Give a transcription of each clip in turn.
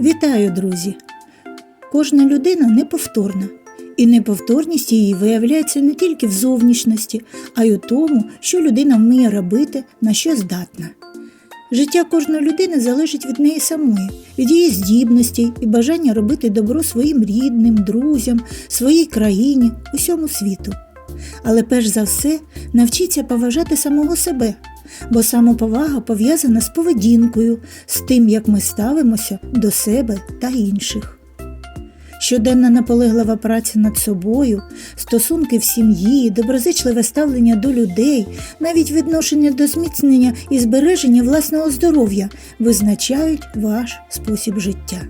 Вітаю, друзі! Кожна людина неповторна, і неповторність її виявляється не тільки в зовнішності, а й у тому, що людина вміє робити, на що здатна. Життя кожної людини залежить від неї самої, від її здібностей і бажання робити добро своїм рідним, друзям, своїй країні, усьому світу. Але перш за все навчіться поважати самого себе, бо самоповага пов'язана з поведінкою, з тим, як ми ставимося до себе та інших. Щоденна наполеглива праця над собою, стосунки в сім'ї, доброзичливе ставлення до людей, навіть відношення до зміцнення і збереження власного здоров'я визначають ваш спосіб життя.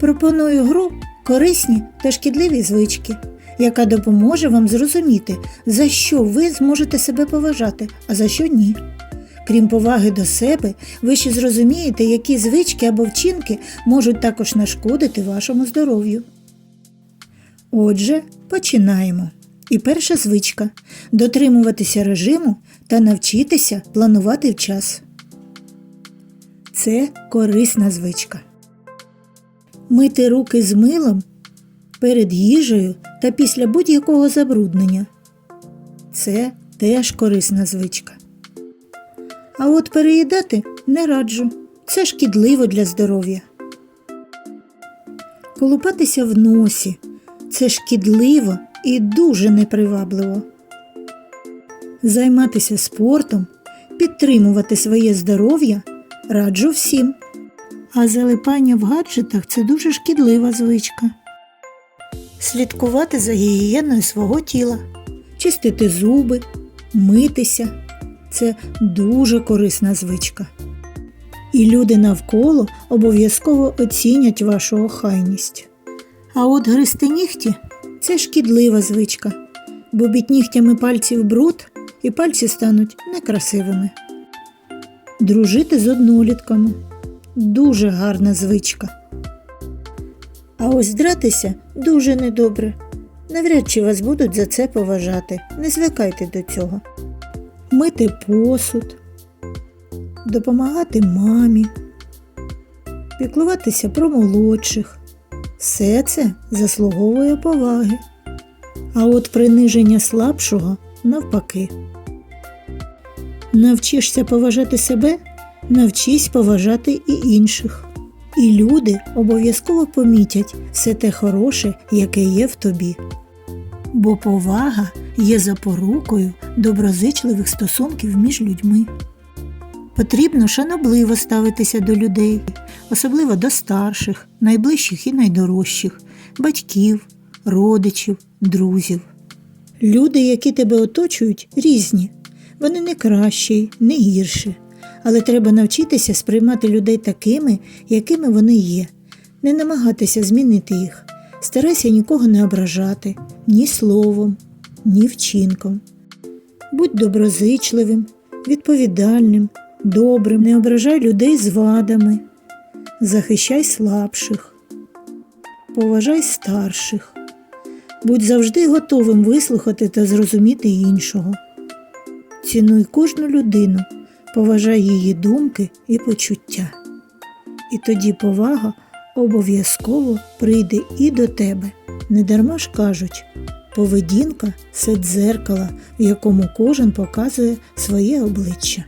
Пропоную гру корисні та шкідливі звички, яка допоможе вам зрозуміти, за що ви зможете себе поважати, а за що ні. Крім поваги до себе, ви ще зрозумієте, які звички або вчинки можуть також нашкодити вашому здоров'ю. Отже, починаємо. І перша звичка дотримуватися режиму та навчитися планувати в час. Це корисна звичка. Мити руки з милом перед їжею та після будь-якого забруднення. Це теж корисна звичка. А от переїдати не раджу. Це шкідливо для здоров'я. Колупатися в носі це шкідливо і дуже непривабливо. Займатися спортом, підтримувати своє здоров'я раджу всім. А залипання в гаджетах це дуже шкідлива звичка. Слідкувати за гігієною свого тіла, чистити зуби, митися це дуже корисна звичка. І люди навколо обов'язково оцінять вашу охайність. А от гристи нігті це шкідлива звичка, бо під нігтями пальців бруд і пальці стануть некрасивими. Дружити з однолітками дуже гарна звичка. А ось дратися дуже недобре. Навряд чи вас будуть за це поважати. Не звикайте до цього мити посуд, допомагати мамі, піклуватися про молодших. Все це заслуговує поваги. А от приниження слабшого навпаки. Навчишся поважати себе, навчись поважати і інших. І люди обов'язково помітять все те хороше, яке є в тобі. Бо повага є запорукою доброзичливих стосунків між людьми. Потрібно шанобливо ставитися до людей, особливо до старших, найближчих і найдорожчих, батьків, родичів, друзів. Люди, які тебе оточують, різні. Вони не кращі, не гірші. Але треба навчитися сприймати людей такими, якими вони є, не намагатися змінити їх. Старайся нікого не ображати. Ні словом, ні вчинком. Будь доброзичливим, відповідальним, добрим, не ображай людей з вадами, захищай слабших, поважай старших, будь завжди готовим вислухати та зрозуміти іншого. Цінуй кожну людину, поважай її думки і почуття. І тоді повага обов'язково прийде і до тебе. Недарма ж кажуть, поведінка це дзеркало, в якому кожен показує своє обличчя.